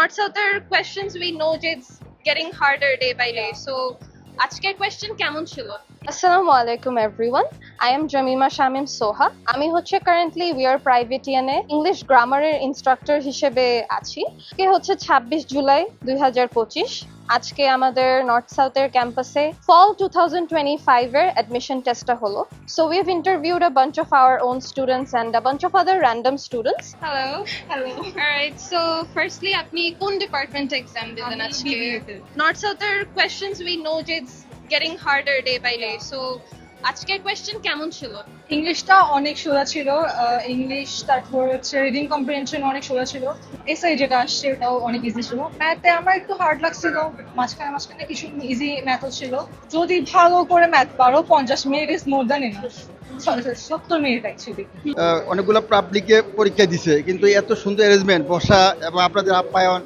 North সাউথের questions we know, যে it's getting harder day by day. So, আজকের question কেমন ছিল? আসসালামু আলাইকুম everyone I am Jamima Shamim Soha আমি হচ্ছে কারেন্টলি উইয়ার প্রাইভেট ইয়ানে ইংলিশ গ্রামারের ইনস্ট্রাক্টর হিসেবে আছি। কে হচ্ছে ছাব্বিশ জুলাই দুই হাজার পঁচিশ। আজকে আমাদের নর্থ সাউথের ক্যাম্পাসে ফল টু থাউজেন্ড টোয়েন্টি ফাইভের অ্যাডমিশন টেস্টটা হলো। So we have interviewed a bunch of our own students and a bunch of other random students hello hello alright so firstly আপনি কোন ডিপার্টমেন্টে এক্সাম দিলেন আজকে? নর্থ সাউথের কোয়েশ্চেন্স উই নো যে it's getting harder day by day. So আজকের question কেমন ছিল? ইংলিশটা অনেক সোজা ছিল। ইংলিশ তারপর হচ্ছে রিডিং কম্প্রিহেনশন অনেক সোজা ছিল। এসআই যেটা আসছে ওটাও অনেক ইজি ছিল। ম্যাথে আমার একটু হার্ড লাগছিল। মাঝখানে মাঝখানে কিছু ইজি ম্যাথও ছিল। যদি ভালো করে ম্যাথ পারো পঞ্চাশ minute is more than enough সত্তর মিনিট অ্যাকচুয়ালি আহ, অনেকগুলো পাবলিকে পরীক্ষা দিছে কিন্তু এত সুন্দর অ্যারেঞ্জমেন্ট বসা এবং আপনাদের আপ্যায়ন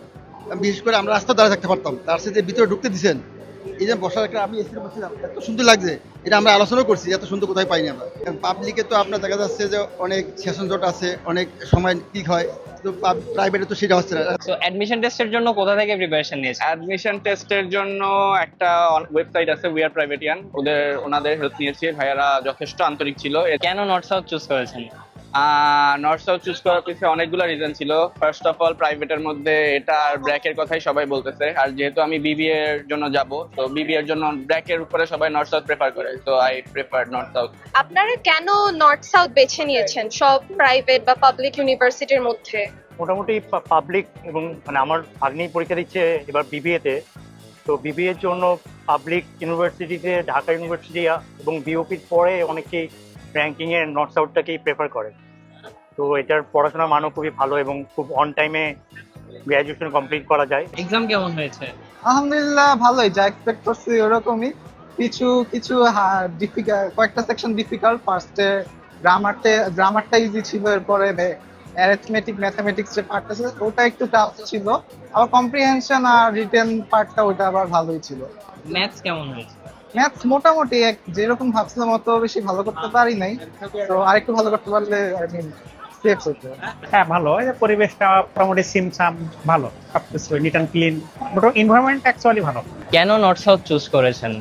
বিশেষ করে আমরা রাস্তা দাঁড়িয়ে থাকতে পারতাম। তার সাথে ভিতরে ঢুকতে দিছেন। এই যে বসার একটা আমি এসে বসছিলাম এত সুন্দর লাগছে এটা আমরা আলোচনা করছি এত সুন্দর কোথায় পাইনি আমরা। পাবলিকে তো আপনার দেখা যাচ্ছে যে অনেক সেশন জট আছে অনেক সময় ঠিক হয় তো প্রাইভেটে তো সেটা হচ্ছে না। তো অ্যাডমিশন টেস্টের জন্য কোথা থেকে প্রিপারেশন নিয়েছে অ্যাডমিশন টেস্টের জন্য একটা ওয়েবসাইট আছে উই আর প্রাইভেটিয়ান ওদের ওনাদের হেল্প নিয়েছি ভাইয়ারা যথেষ্ট আন্তরিক ছিল। কেন নর্থ সাউথ চুজ করেছেন? নর্থ সাউথ চুজ করার পিছনে অনেকগুলো রিজন ছিল। ফার্স্ট অফ অল প্রাইভেটের মধ্যে এটা আর ব্র্যাকের কথাই সবাই বলতেছে। আর যেহেতু আমি বিবিএ এর জন্য যাব তো বিবিএ এর জন্য ব্র্যাকের উপরে সবাই নর্থ সাউথ প্রেফার করে। তো আই প্রেফার নর্থ সাউথ আপনারা কেন নর্থ সাউথ বেছে নিয়েছেন সব প্রাইভেট বা পাবলিক ইউনিভার্সিটির মধ্যে? মোটামুটি পাবলিক এবং মানে আমার ভাগ্নি পরীক্ষা দিচ্ছে এবার বিবিএ তে। তো বিবিএ এর জন্য পাবলিক ইউনিভার্সিটিতে ঢাকা ইউনিভার্সিটি এবং বিওপির পরে অনেকেই র্যাঙ্কিং এ নর্থ সাউথটাকেই প্রেফার করে। তো এটার পড়াশোনার মানও খুবই ভালো এবং খুব অন টাইমে গ্র্যাজুয়েশন কমপ্লিট করা যায়। এক্সাম কেমন হয়েছে? আলহামদুলিল্লাহ ভালোই যা এক্সপেক্ট করছি ওরকমই। কিছু কিছু ডিফিকাল্ট কয়েকটা সেকশন ডিফিকাল্ট ফার্স্টে গ্রামারতে গ্রামারটা ইজি ছিল এরপরে অ্যারিথমেটিক ম্যাথামেটিক্স যে পার্টটা আছে ওটা একটু টাফ ছিল। আবার কম্প্রিহেনশন আর রিটেন পার্টটা ওটা আবার ভালোই ছিল। ম্যাথস কেমন হয়েছে? ম্যাথস মোটামুটি এক যেরকম ভাবছিলাম অত বেশি ভালো করতে পারি নাই। তো আরেকটু ভালো করতে পারলে আই মিন সেফ হতো। হ্যা ভালো। এই পরিবেশটা মোটামুটি সিমসাম ভালো। সবকিছু নিট অ্যান্ড ক্লিন মোটামুটি এনভায়রনমেন্ট অ্যাকচুয়ালি ভালো। কেন নর্থ সাউথ চুজ করেছেন?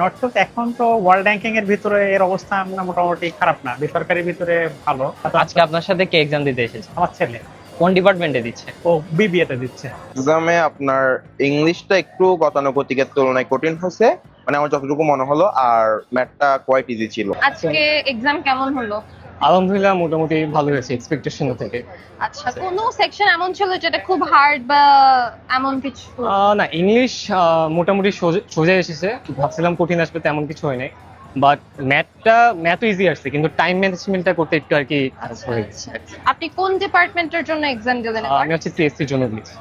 নর্থ সাউথ এখন তো ওয়ার্ল্ড র্যাঙ্কিং এর ভিতরে এর অবস্থা মোটামুটি খারাপ না। বেসরকারি ভিতরে ভালো। আজকে আপনার সাথে কে এক্সাম দিতে এসেছে? আমার ছেলে। কোন ডিপার্টমেন্টে দিচ্ছে? ও বিবিএ তে দিচ্ছে। এক্সামে আপনার ইংলিশটা একটু গতানুগতিকের তুলনায় কঠিন হয়েছে। মানে আমার যতটুকু মনে হলো আর ম্যাথটা কোয়াইট ইজি ছিল। আজকে এক্সাম কেমন হলো? আলহামদুলিল্লাহ মোটামুটি ভালো হয়েছে এক্সপেকটেশন থেকে। আচ্ছা কোনো সেকশন এমন ছিল যেটা খুব হার্ড বা এমন কিছু? না ইংলিশ মোটামুটি সোজা- সোজা এসেছে। ভাবছিলাম কঠিন আসবে তেমন কিছু হয় নাই। বাট ম্যাথটা ম্যাথও ইজি আসছে কিন্তু টাইম ম্যানেজমেন্টটা করতে একটু আর কি হয়ে আপনি কোন ডিপার্টমেন্টের জন্য এক্সাম দিলেন আমি হচ্ছে সিএসসির জন্য দিয়েছি।